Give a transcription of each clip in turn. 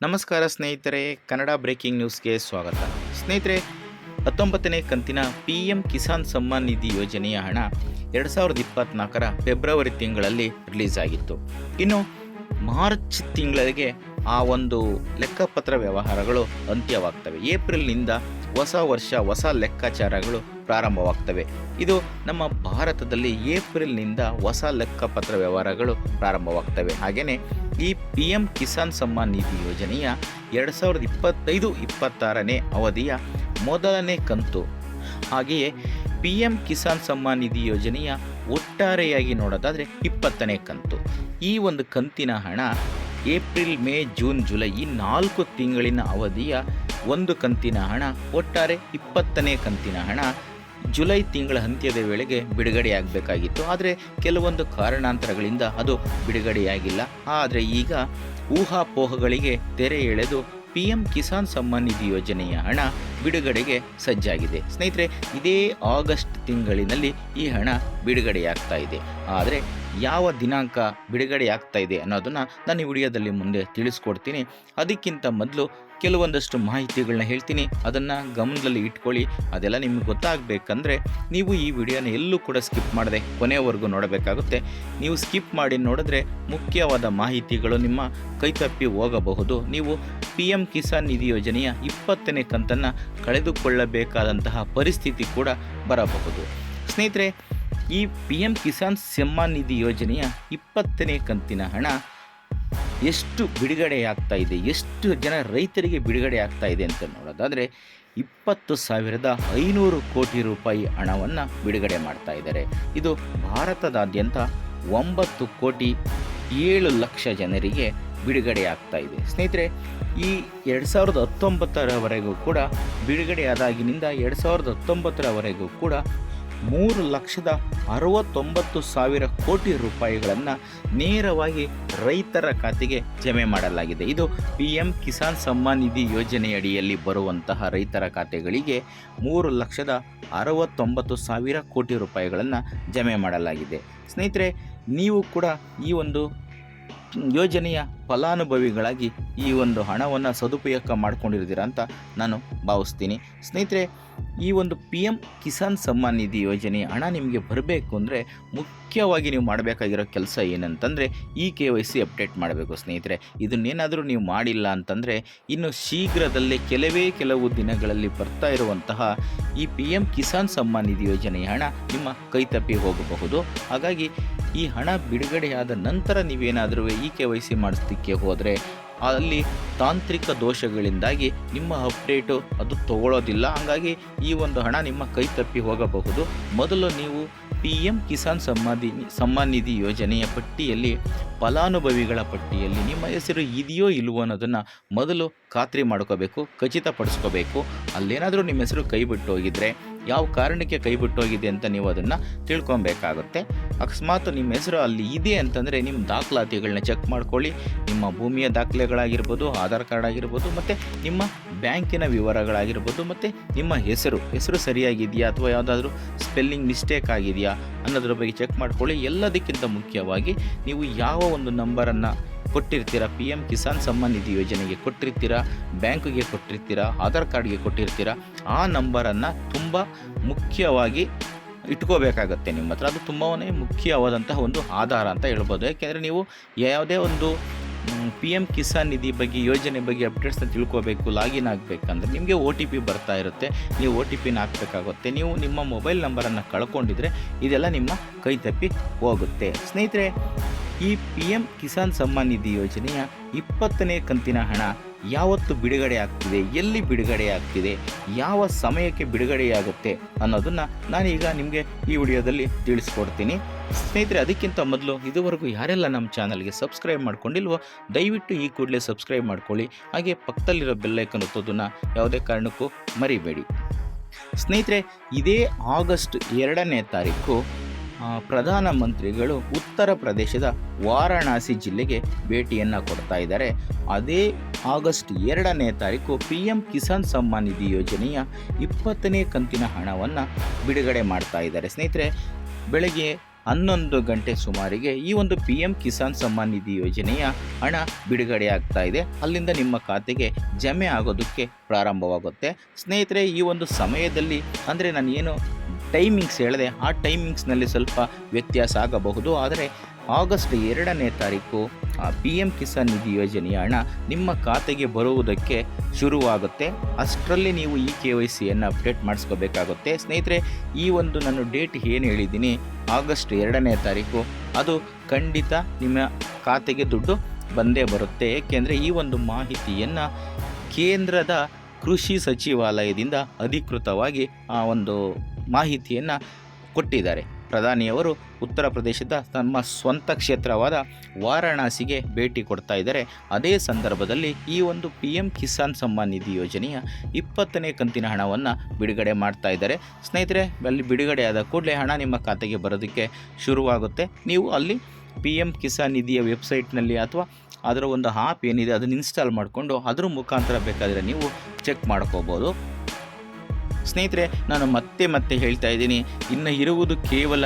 ನಮಸ್ಕಾರ ಸ್ನೇಹಿತರೆ, ಕನ್ನಡ ಬ್ರೇಕಿಂಗ್ ನ್ಯೂಸ್ಗೆ ಸ್ವಾಗತ. ಸ್ನೇಹಿತರೆ, ಹತ್ತೊಂಬತ್ತನೇ ಕಂತಿನ ಪಿ ಎಂ ಕಿಸಾನ್ ಸಮ್ಮಾನ್ ನಿಧಿ ಯೋಜನೆಯ ಹಣ ಎರಡು ಸಾವಿರದ ಇಪ್ಪತ್ನಾಲ್ಕರ ಫೆಬ್ರವರಿ ತಿಂಗಳಲ್ಲಿ ರಿಲೀಸ್ ಆಗಿತ್ತು. ಇನ್ನು ಮಾರ್ಚ್ ತಿಂಗಳಿಗೆ ಆ ಒಂದು ಲೆಕ್ಕಪತ್ರ ವ್ಯವಹಾರಗಳು ಅಂತ್ಯವಾಗ್ತವೆ. ಏಪ್ರಿಲ್ನಿಂದ ಹೊಸ ವರ್ಷ, ಹೊಸ ಲೆಕ್ಕಾಚಾರಗಳು ಪ್ರಾರಂಭವಾಗ್ತವೆ. ಇದು ನಮ್ಮ ಭಾರತದಲ್ಲಿ ಏಪ್ರಿಲ್ನಿಂದ ಹೊಸ ಲೆಕ್ಕಪತ್ರ ವ್ಯವಹಾರಗಳು ಪ್ರಾರಂಭವಾಗ್ತವೆ. ಹಾಗೆಯೇ ಈ ಪಿ ಎಂ ಕಿಸಾನ್ ಸಮ್ಮಾನ್ ನಿಧಿ ಯೋಜನೆಯ ಎರಡು ಸಾವಿರದ ಇಪ್ಪತ್ತೈದು, ಇಪ್ಪತ್ತಾರನೇ ಅವಧಿಯ ಮೊದಲನೇ ಕಂತು. ಹಾಗೆಯೇ ಪಿ ಎಂ ಕಿಸಾನ್ ಸಮ್ಮಾನ್ ನಿಧಿ ಯೋಜನೆಯ ಒಟ್ಟಾರೆಯಾಗಿ ನೋಡೋದಾದರೆ ಇಪ್ಪತ್ತನೇ ಕಂತು. ಈ ಒಂದು ಕಂತಿನ ಹಣ ಏಪ್ರಿಲ್, ಮೇ, ಜೂನ್, ಜುಲೈ ಈ ನಾಲ್ಕು ತಿಂಗಳಿನ ಅವಧಿಯ ಒಂದು ಕಂತಿನ ಹಣ ಒಟ್ಟಾರೆ ಇಪ್ಪತ್ತನೇ ಕಂತಿನ ಹಣ ಜುಲೈ ತಿಂಗಳ ಅಂತ್ಯದ ವೇಳೆಗೆ ಬಿಡುಗಡೆಯಾಗಬೇಕಾಗಿತ್ತು. ಆದರೆ ಕೆಲವೊಂದು ಕಾರಣಾಂತರಗಳಿಂದ ಅದು ಬಿಡುಗಡೆಯಾಗಿಲ್ಲ. ಆದರೆ ಈಗ ಊಹಾಪೋಹಗಳಿಗೆ ತೆರೆ ಎಳೆದು ಪಿ ಎಂ ಕಿಸಾನ್ ಸಮ್ಮಾನ್ ನಿಧಿ ಯೋಜನೆಯ ಹಣ ಬಿಡುಗಡೆಗೆ ಸಜ್ಜಾಗಿದೆ. ಸ್ನೇಹಿತರೆ, ಇದೇ ಆಗಸ್ಟ್ ತಿಂಗಳಿನಲ್ಲಿ ಈ ಹಣ ಬಿಡುಗಡೆಯಾಗ್ತಾ ಇದೆ. ಆದರೆ ಯಾವ ದಿನಾಂಕ ಬಿಡುಗಡೆಯಾಗ್ತಾ ಇದೆ ಅನ್ನೋದನ್ನು ನಾನು ಈ ವಿಡಿಯೋದಲ್ಲಿ ಮುಂದೆ ತಿಳಿಸ್ಕೊಡ್ತೀನಿ. ಅದಕ್ಕಿಂತ ಮೊದಲು ಕೆಲವೊಂದಷ್ಟು ಮಾಹಿತಿಗಳನ್ನ ಹೇಳ್ತೀನಿ. ಅದನ್ನು ಗಮನದಲ್ಲಿ ಇಟ್ಕೊಳ್ಳಿ. ಅದೆಲ್ಲ ನಿಮಗೆ ಗೊತ್ತಾಗಬೇಕಂದ್ರೆ ನೀವು ಈ ವಿಡಿಯೋನ ಎಲ್ಲೂ ಕೂಡ ಸ್ಕಿಪ್ ಮಾಡದೆ ಕೊನೆಯವರೆಗೂ ನೋಡಬೇಕಾಗುತ್ತೆ. ನೀವು ಸ್ಕಿಪ್ ಮಾಡಿ ನೋಡಿದ್ರೆ ಮುಖ್ಯವಾದ ಮಾಹಿತಿಗಳು ನಿಮ್ಮ ಕೈತಪ್ಪಿ ಹೋಗಬಹುದು. ನೀವು ಪಿ ಎಂ ಕಿಸಾನ್ ನಿಧಿ ಯೋಜನೆಯ ಇಪ್ಪತ್ತನೇ ಕಂತನ್ನು ಕಳೆದುಕೊಳ್ಳಬೇಕಾದಂತಹ ಪರಿಸ್ಥಿತಿ ಕೂಡ ಬರಬಹುದು. ಸ್ನೇಹಿತರೆ, ಈ ಪಿ ಎಂ ಕಿಸಾನ್ ಸಮ್ಮಾನ್ ನಿಧಿ ಯೋಜನೆಯ ಇಪ್ಪತ್ತನೇ ಕಂತಿನ ಹಣ ಎಷ್ಟು ಬಿಡುಗಡೆಯಾಗ್ತಾ ಇದೆ, ಎಷ್ಟು ಜನ ರೈತರಿಗೆ ಬಿಡುಗಡೆ ಆಗ್ತಾ ಇದೆ ಅಂತ ನೋಡೋದಾದರೆ ಇಪ್ಪತ್ತು ಸಾವಿರದ ಐನೂರು ಕೋಟಿ ರೂಪಾಯಿ ಹಣವನ್ನು ಬಿಡುಗಡೆ ಮಾಡ್ತಾ ಇದ್ದಾರೆ. ಇದು ಭಾರತದಾದ್ಯಂತ ಒಂಬತ್ತು ಕೋಟಿ ಏಳು ಲಕ್ಷ ಜನರಿಗೆ ಬಿಡುಗಡೆ ಆಗ್ತಾ ಇದೆ. ಸ್ನೇಹಿತರೆ, ಈ ಎರಡು ಸಾವಿರದ ಹತ್ತೊಂಬತ್ತರವರೆಗೂ ಕೂಡ ಬಿಡುಗಡೆಯಾದಾಗಿನಿಂದ ಎರಡು ಸಾವಿರದ ಹತ್ತೊಂಬತ್ತರವರೆಗೂ ಕೂಡ ಮೂರು ಲಕ್ಷದ ಅರವತ್ತೊಂಬತ್ತು ಸಾವಿರ ಕೋಟಿ ರೂಪಾಯಿಗಳನ್ನು ನೇರವಾಗಿ ರೈತರ ಖಾತೆಗೆ ಜಮೆ ಮಾಡಲಾಗಿದೆ. ಇದು ಪಿ ಎಂ ಕಿಸಾನ್ ಸಮ್ಮಾನ್ ನಿಧಿ ಯೋಜನೆಯಡಿಯಲ್ಲಿ ಬರುವಂತಹ ರೈತರ ಖಾತೆಗಳಿಗೆ ಮೂರು ಲಕ್ಷದ ಅರವತ್ತೊಂಬತ್ತು ಸಾವಿರ ಕೋಟಿ ರೂಪಾಯಿಗಳನ್ನು ಜಮೆ ಮಾಡಲಾಗಿದೆ. ಸ್ನೇಹಿತರೆ, ನೀವು ಕೂಡ ಈ ಒಂದು ಯೋಜನೆಯ ಫಲಾನುಭವಿಗಳಾಗಿ ಈ ಒಂದು ಹಣವನ್ನು ಸದುಪಯೋಗ ಮಾಡ್ಕೊಂಡಿರ್ತೀರ ಅಂತ ನಾನು ಭಾವಿಸ್ತೀನಿ. ಸ್ನೇಹಿತರೆ, ಈ ಒಂದು ಪಿ ಎಂ ಕಿಸಾನ್ ಸಮ್ಮಾನ್ ನಿಧಿ ಯೋಜನೆ ಹಣ ನಿಮಗೆ ಬರಬೇಕು ಅಂದರೆ ಮುಖ್ಯವಾಗಿ ನೀವು ಮಾಡಬೇಕಾಗಿರೋ ಕೆಲಸ ಏನಂತಂದರೆ ಈ ಕೆ ವೈ ಸಿ ಅಪ್ಡೇಟ್ ಮಾಡಬೇಕು ಸ್ನೇಹಿತರೆ. ಇದನ್ನೇನಾದರೂ ನೀವು ಮಾಡಿಲ್ಲ ಅಂತಂದರೆ ಇನ್ನು ಶೀಘ್ರದಲ್ಲೇ ಕೆಲವೇ ಕೆಲವು ದಿನಗಳಲ್ಲಿ ಬರ್ತಾ ಇರುವಂತಹ ಈ ಪಿ ಎಂ ಕಿಸಾನ್ ಸಮ್ಮಾನ್ ನಿಧಿ ಯೋಜನೆಯ ಹಣ ನಿಮ್ಮ ಕೈ ತಪ್ಪಿ ಹೋಗಬಹುದು. ಹಾಗಾಗಿ ಈ ಹಣ ಬಿಡುಗಡೆಯಾದ ನಂತರ ನೀವೇನಾದರೂ ಇ ಕೆ ವೈ ಸಿ ಮಾಡಿಸ್ಲಿಕ್ಕೆ ಹೋದರೆ ಅಲ್ಲಿ ತಾಂತ್ರಿಕ ದೋಷಗಳಿಂದಾಗಿ ನಿಮ್ಮ ಅಪ್ಡೇಟು ಅದು ತಗೊಳ್ಳೋದಿಲ್ಲ. ಹಾಗಾಗಿ ಈ ಒಂದು ಹಣ ನಿಮ್ಮ ಕೈ ತಪ್ಪಿ ಹೋಗಬಹುದು. ಮೊದಲು ನೀವು ಪಿ ಎಂ ಕಿಸಾನ್ ಸಮ್ಮಾದಿ ಸಮ್ಮಾನ್ ನಿಧಿ ಯೋಜನೆಯ ಪಟ್ಟಿಯಲ್ಲಿ, ಫಲಾನುಭವಿಗಳ ಪಟ್ಟಿಯಲ್ಲಿ ನಿಮ್ಮ ಹೆಸರು ಇದೆಯೋ ಇಲ್ವೋ ಅನ್ನೋದನ್ನು ಮೊದಲು ಖಾತ್ರಿ ಮಾಡ್ಕೋಬೇಕು, ಖಚಿತಪಡಿಸ್ಕೋಬೇಕು. ಅಲ್ಲೇನಾದರೂ ನಿಮ್ಮ ಹೆಸರು ಕೈ ಬಿಟ್ಟು ಹೋಗಿದ್ರೆ, ಯಾವ ಕಾರಣಕ್ಕೆ ಕೈ ಬಿಟ್ಟು ಹೋಗಿದೆ ಅಂತ ನೀವು ಅದನ್ನು ತಿಳ್ಕೊಬೇಕಾಗುತ್ತೆ. ಅಕಸ್ಮಾತ್ ನಿಮ್ಮ ಹೆಸರು ಅಲ್ಲಿ ಇದೆ ಅಂತಂದರೆ ನಿಮ್ಮ ದಾಖಲಾತಿಗಳನ್ನ ಚೆಕ್ ಮಾಡ್ಕೊಳ್ಳಿ. ನಿಮ್ಮ ಭೂಮಿಯ ದಾಖಲೆಗಳಾಗಿರ್ಬೋದು, ಆಧಾರ್ ಕಾರ್ಡ್ ಆಗಿರ್ಬೋದು ಮತ್ತು ನಿಮ್ಮ ಬ್ಯಾಂಕಿನ ವಿವರಗಳಾಗಿರ್ಬೋದು, ಮತ್ತು ನಿಮ್ಮ ಹೆಸರು. ಹೆಸರು ಸರಿಯಾಗಿದೆಯಾ ಅಥವಾ ಯಾವುದಾದ್ರೂ ಸ್ಪೆಲ್ಲಿಂಗ್ ಮಿಸ್ಟೇಕ್ ಆಗಿದೆಯಾ ಅನ್ನೋದ್ರ ಬಗ್ಗೆ ಚೆಕ್ ಮಾಡ್ಕೊಳ್ಳಿ. ಎಲ್ಲದಕ್ಕಿಂತ ಮುಖ್ಯವಾಗಿ ನೀವು ಯಾವ ಒಂದು ನಂಬರನ್ನು ಕೊಟ್ಟಿರ್ತೀರಾ? ಪಿ ಎಂ ಕಿಸಾನ್ ಸಮ್ಮಾನ್ ನಿಧಿ ಯೋಜನೆಗೆ ಕೊಟ್ಟಿರ್ತೀರಾ? ಬ್ಯಾಂಕಿಗೆ ಕೊಟ್ಟಿರ್ತೀರಾ? ಆಧಾರ್ ಕಾರ್ಡ್ಗೆ ಕೊಟ್ಟಿರ್ತೀರಾ? ಆ ನಂಬರನ್ನು ತುಂಬ ಮುಖ್ಯವಾಗಿ ಇಟ್ಕೋಬೇಕಾಗತ್ತೆ ನಿಮ್ಮ ಹತ್ರ. ಅದು ತುಂಬಾ ಮುಖ್ಯವಾದಂತಹ ಒಂದು ಆಧಾರ ಅಂತ ಹೇಳ್ಬೋದು. ಯಾಕೆಂದರೆ ನೀವು ಯಾವುದೇ ಒಂದು ಪಿ ಎಂ ಕಿಸಾನ್ ನಿಧಿ ಬಗ್ಗೆ, ಯೋಜನೆ ಬಗ್ಗೆ ಅಪ್ಡೇಟ್ಸ್ನ ತಿಳ್ಕೋಬೇಕು ಲಾಗಿನ್ ಆಗಬೇಕಂದ್ರೆ ನಿಮಗೆ ಒ ಟಿ ಪಿ ಬರ್ತಾ ಇರುತ್ತೆ. ನೀವು ಒ ಟಿ ಪಿನ ಹಾಕಬೇಕಾಗುತ್ತೆ. ನೀವು ನಿಮ್ಮ ಮೊಬೈಲ್ ನಂಬರನ್ನು ಕಳ್ಕೊಂಡಿದ್ರೆ ಇದೆಲ್ಲ ನಿಮ್ಮ ಕೈ ತಪ್ಪಿ ಹೋಗುತ್ತೆ. ಸ್ನೇಹಿತರೆ ಈ ಪಿ ಎಂ ಕಿಸಾನ್ ಸಮ್ಮಾನ್ ನಿಧಿ ಯೋಜನೆಯ ಇಪ್ಪತ್ತನೇ ಕಂತಿನ ಹಣ ಯಾವತ್ತು ಬಿಡುಗಡೆ ಆಗ್ತಿದೆ, ಎಲ್ಲಿ ಬಿಡುಗಡೆ ಆಗ್ತಿದೆ, ಯಾವ ಸಮಯಕ್ಕೆ ಬಿಡುಗಡೆಯಾಗುತ್ತೆ ಅನ್ನೋದನ್ನು ನಾನೀಗ ನಿಮಗೆ ಈ ವಿಡಿಯೋದಲ್ಲಿ ತಿಳಿಸ್ಕೊಡ್ತೀನಿ. ಸ್ನೇಹಿತರೆ, ಅದಕ್ಕಿಂತ ಮೊದಲು ಇದುವರೆಗೂ ಯಾರೆಲ್ಲ ನಮ್ಮ ಚಾನಲ್ಗೆ ಸಬ್ಸ್ಕ್ರೈಬ್ ಮಾಡ್ಕೊಂಡಿಲ್ವೋ, ದಯವಿಟ್ಟು ಈ ಕೂಡಲೇ ಸಬ್ಸ್ಕ್ರೈಬ್ ಮಾಡ್ಕೊಳ್ಳಿ. ಹಾಗೆ ಪಕ್ಕದಲ್ಲಿರೋ ಬೆಲ್ಲೈಕನ್ ಒತ್ತೋದನ್ನು ಯಾವುದೇ ಕಾರಣಕ್ಕೂ ಮರಿಬೇಡಿ. ಸ್ನೇಹಿತರೆ, ಇದೇ ಆಗಸ್ಟ್ ಎರಡನೇ ತಾರೀಕು ಪ್ರಧಾನಮಂತ್ರಿಗಳು ಉತ್ತರ ಪ್ರದೇಶದ ವಾರಣಾಸಿ ಜಿಲ್ಲೆಗೆ ಭೇಟಿಯನ್ನು ಕೊಡ್ತಾ ಇದ್ದಾರೆ. ಅದೇ ಆಗಸ್ಟ್ ಎರಡನೇ ತಾರೀಕು ಪಿ ಎಂ ಕಿಸಾನ್ ಸಮ್ಮಾನ್ ನಿಧಿ ಯೋಜನೆಯ ಇಪ್ಪತ್ತನೇ ಕಂತಿನ ಹಣವನ್ನು ಬಿಡುಗಡೆ ಮಾಡ್ತಾ ಇದ್ದಾರೆ. ಸ್ನೇಹಿತರೆ, ಬೆಳಗ್ಗೆ ಹನ್ನೊಂದು ಗಂಟೆ ಸುಮಾರಿಗೆ ಈ ಒಂದು ಪಿ ಎಂ ಕಿಸಾನ್ ಸಮ್ಮಾನ್ ನಿಧಿ ಯೋಜನೆಯ ಹಣ ಬಿಡುಗಡೆ ಆಗ್ತಾ ಇದೆ. ಅಲ್ಲಿಂದ ನಿಮ್ಮ ಖಾತೆಗೆ ಜಮೆ ಆಗೋದಕ್ಕೆ ಪ್ರಾರಂಭವಾಗುತ್ತೆ. ಸ್ನೇಹಿತರೆ, ಈ ಒಂದು ಸಮಯದಲ್ಲಿ ಅಂದರೆ ನಾನು ಏನು ಟೈಮಿಂಗ್ಸ್ ಹೇಳಿದೆ. ಆ ಟೈಮಿಂಗ್ಸ್ನಲ್ಲಿ ಸ್ವಲ್ಪ ವ್ಯತ್ಯಾಸ ಆಗಬಹುದು. ಆದರೆ ಆಗಸ್ಟ್ ಎರಡನೇ ತಾರೀಕು ಪಿ ಎಂ ಕಿಸಾನ್ ನಿಧಿ ಯೋಜನೆಯ ಹಣ ನಿಮ್ಮ ಖಾತೆಗೆ ಬರುವುದಕ್ಕೆ ಶುರುವಾಗುತ್ತೆ. ಅಷ್ಟರಲ್ಲಿ ನೀವು ಈ ಕೆ ವೈ ಸಿಯನ್ನು ಅಪ್ಡೇಟ್ ಮಾಡಿಸ್ಕೋಬೇಕಾಗುತ್ತೆ. ಸ್ನೇಹಿತರೆ, ಈ ಒಂದು ನಾನು ಡೇಟ್ ಏನು ಹೇಳಿದ್ದೀನಿ? ಆಗಸ್ಟ್ ಎರಡನೇ ತಾರೀಕು. ಅದು ಖಂಡಿತ ನಿಮ್ಮ ಖಾತೆಗೆ ದುಡ್ಡು ಬಂದೇ ಬರುತ್ತೆ. ಏಕೆಂದರೆ ಈ ಒಂದು ಮಾಹಿತಿಯನ್ನು ಕೇಂದ್ರದ ಕೃಷಿ ಸಚಿವಾಲಯದಿಂದ ಅಧಿಕೃತವಾಗಿ ಆ ಒಂದು ಮಾಹಿತಿಯನ್ನು ಕೊಟ್ಟಿದ್ದಾರೆ. ಪ್ರಧಾನಿಯವರು ಉತ್ತರ ಪ್ರದೇಶದ ತಮ್ಮ ಸ್ವಂತ ಕ್ಷೇತ್ರವಾದ ವಾರಾಣಸಿಗೆ ಭೇಟಿ ಕೊಡ್ತಾ ಇದ್ದಾರೆ. ಅದೇ ಸಂದರ್ಭದಲ್ಲಿ ಈ ಒಂದು ಪಿ ಎಂ ಕಿಸಾನ್ ಸಮ್ಮಾನ್ ನಿಧಿ ಯೋಜನೆಯ ಇಪ್ಪತ್ತನೇ ಕಂತಿನ ಹಣವನ್ನು ಬಿಡುಗಡೆ ಮಾಡ್ತಾ ಇದ್ದಾರೆ. ಸ್ನೇಹಿತರೆ, ಅಲ್ಲಿ ಬಿಡುಗಡೆಯಾದ ಕೂಡಲೇ ಹಣ ನಿಮ್ಮ ಖಾತೆಗೆ ಬರೋದಕ್ಕೆ ಶುರುವಾಗುತ್ತೆ. ನೀವು ಅಲ್ಲಿ ಪಿ ಎಂ ಕಿಸಾನ್ ನಿಧಿಯ ವೆಬ್ಸೈಟ್ನಲ್ಲಿ ಅಥವಾ ಅದರ ಒಂದು ಆ್ಯಪ್ ಏನಿದೆ ಅದನ್ನು ಇನ್ಸ್ಟಾಲ್ ಮಾಡಿಕೊಂಡು ಅದ್ರ ಮುಖಾಂತರ ಬೇಕಾದರೆ ನೀವು ಚೆಕ್ ಮಾಡ್ಕೋಬೋದು ಸ್ನೇಹಿತರೆ, ನಾನು ಮತ್ತೆ ಮತ್ತೆ ಹೇಳ್ತಾ ಇದ್ದೀನಿ, ಇನ್ನು ಇರುವುದು ಕೇವಲ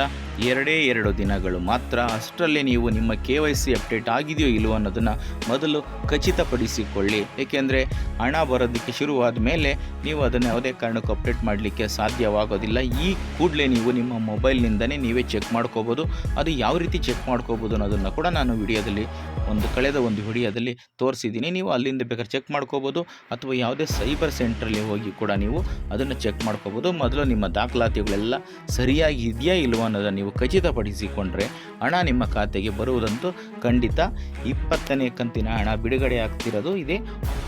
ಎರಡೇ ಎರಡು ದಿನಗಳು ಮಾತ್ರ ಅಷ್ಟರಲ್ಲೇ ನೀವು ನಿಮ್ಮ ಕೆ ವೈ ಸಿ ಅಪ್ಡೇಟ್ ಆಗಿದೆಯೋ ಇಲ್ಲವೋ ಅನ್ನೋದನ್ನು ಮೊದಲು ಖಚಿತಪಡಿಸಿಕೊಳ್ಳಿ. ಏಕೆಂದರೆ ಹಣ ಬರೋದಕ್ಕೆ ಶುರುವಾದ ಮೇಲೆ ನೀವು ಅದನ್ನು ಯಾವುದೇ ಕಾರಣಕ್ಕೂ ಅಪ್ಡೇಟ್ ಮಾಡಲಿಕ್ಕೆ ಸಾಧ್ಯವಾಗೋದಿಲ್ಲ. ಈ ಕೂಡಲೇ ನೀವು ನಿಮ್ಮ ಮೊಬೈಲ್ನಿಂದನೇ ನೀವೇ ಚೆಕ್ ಮಾಡ್ಕೋಬೋದು. ಅದು ಯಾವ ರೀತಿ ಚೆಕ್ ಮಾಡ್ಕೋಬೋದು ಅನ್ನೋದನ್ನು ಕೂಡ ನಾನು ವಿಡಿಯೋದಲ್ಲಿ ಒಂದು ಕಳೆದ ಒಂದು ವಿಡಿಯೋದಲ್ಲಿ ತೋರಿಸಿದ್ದೀನಿ. ನೀವು ಅಲ್ಲಿಂದ ಬೇಕಾದ್ರೆ ಚೆಕ್ ಮಾಡ್ಕೋಬೋದು ಅಥವಾ ಯಾವುದೇ ಸೈಬರ್ ಸೆಂಟ್ರಲ್ಲಿ ಹೋಗಿ ಕೂಡ ನೀವು ಅದನ್ನು ಚೆಕ್ ಮಾಡ್ಕೋಬೋದು. ಮೊದಲು ನಿಮ್ಮ ದಾಖಲಾತಿಗಳೆಲ್ಲ ಸರಿಯಾಗಿ ಇದೆಯಾ ಇಲ್ವೋ ಅನ್ನೋದನ್ನು ನೀವು ಖಚಿತಪಡಿಸಿಕೊಂಡ್ರೆ ಹಣ ನಿಮ್ಮ ಖಾತೆಗೆ ಬರುವುದಂತೂ ಖಂಡಿತ. ಇಪ್ಪತ್ತನೇ ಕಂತಿನ ಹಣ ಬಿಡುಗಡೆ ಆಗ್ತಿರೋದು ಇದೇ.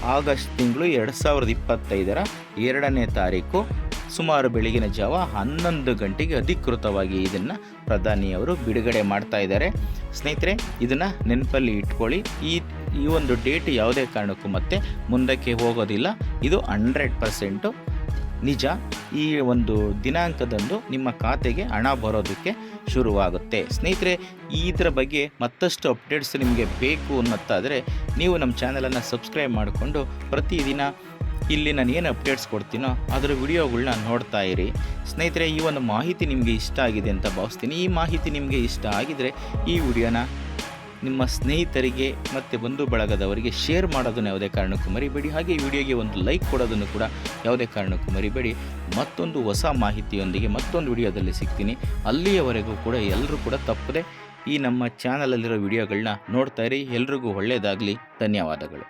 ಆಗಸ್ಟ್ ತಿಂಗಳು ಎರಡು ಸಾವಿರದ ಇಪ್ಪತ್ತೈದರ ಎರಡನೇ ತಾರೀಕು. ಸುಮಾರು ಬೆಳಗಿನ ಜಾವ ಹನ್ನೊಂದು ಗಂಟೆಗೆ ಅಧಿಕೃತವಾಗಿ ಇದನ್ನು ಪ್ರಧಾನಿಯವರು ಬಿಡುಗಡೆ ಮಾಡ್ತಾ ಇದ್ದಾರೆ. ಸ್ನೇಹಿತರೆ, ಇದನ್ನು ನೆನಪಲ್ಲಿ ಇಟ್ಕೊಳ್ಳಿ. ಈ ಈ ಒಂದು ಡೇಟ್ ಯಾವುದೇ ಕಾರಣಕ್ಕೂ ಮತ್ತೆ ಮುಂದಕ್ಕೆ ಹೋಗೋದಿಲ್ಲ. ಇದು ಹಂಡ್ರೆಡ್ ಪರ್ಸೆಂಟು. ನಿಜ, ಈ ಒಂದು ದಿನಾಂಕದಂದು ನಿಮ್ಮ ಖಾತೆಗೆ ಹಣ ಬರೋದಕ್ಕೆ ಶುರುವಾಗುತ್ತೆ. ಸ್ನೇಹಿತರೆ, ಇದರ ಬಗ್ಗೆ ಮತ್ತಷ್ಟು ಅಪ್ಡೇಟ್ಸ್ ನಿಮಗೆ ಬೇಕು ಅನ್ನೋತ್ತಾದರೆ ನೀವು ನಮ್ಮ ಚಾನಲನ್ನು ಸಬ್ಸ್ಕ್ರೈಬ್ ಮಾಡಿಕೊಂಡು ಪ್ರತಿದಿನ ಇಲ್ಲಿ ನಾನು ಏನು ಅಪ್ಡೇಟ್ಸ್ ಕೊಡ್ತೀನೋ ಅದರ ವಿಡಿಯೋಗಳನ್ನ ನೋಡ್ತಾ ಇರಿ. ಸ್ನೇಹಿತರೆ, ಈ ಒಂದು ಮಾಹಿತಿ ನಿಮಗೆ ಇಷ್ಟ ಆಗಿದೆ ಅಂತ ಭಾವಿಸ್ತೀನಿ. ಈ ಮಾಹಿತಿ ನಿಮಗೆ ಇಷ್ಟ ಆಗಿದರೆ ಈ ವಿಡಿಯೋನ ನಿಮ್ಮ ಸ್ನೇಹಿತರಿಗೆ ಮತ್ತು ಬಂಧು ಬಳಗದವರಿಗೆ ಶೇರ್ ಮಾಡೋದನ್ನು ಯಾವುದೇ ಕಾರಣಕ್ಕೂ ಮರಿಬೇಡಿ. ಹಾಗೆ ಈ ವಿಡಿಯೋಗೆ ಒಂದು ಲೈಕ್ ಕೊಡೋದನ್ನು ಕೂಡ ಯಾವುದೇ ಕಾರಣಕ್ಕೂ ಮರಿಬೇಡಿ. ಮತ್ತೊಂದು ಹೊಸ ಮಾಹಿತಿಯೊಂದಿಗೆ ಮತ್ತೊಂದು ವಿಡಿಯೋದಲ್ಲಿ ಸಿಗ್ತೀನಿ. ಅಲ್ಲಿಯವರೆಗೂ ಕೂಡ ಎಲ್ಲರೂ ಕೂಡ ತಪ್ಪದೆ ಈ ನಮ್ಮ ಚಾನಲಲ್ಲಿರೋ ವಿಡಿಯೋಗಳನ್ನ ನೋಡ್ತಾ ಇರಿ. ಎಲ್ರಿಗೂ ಒಳ್ಳೆಯದಾಗಲಿ ಧನ್ಯವಾದಗಳು.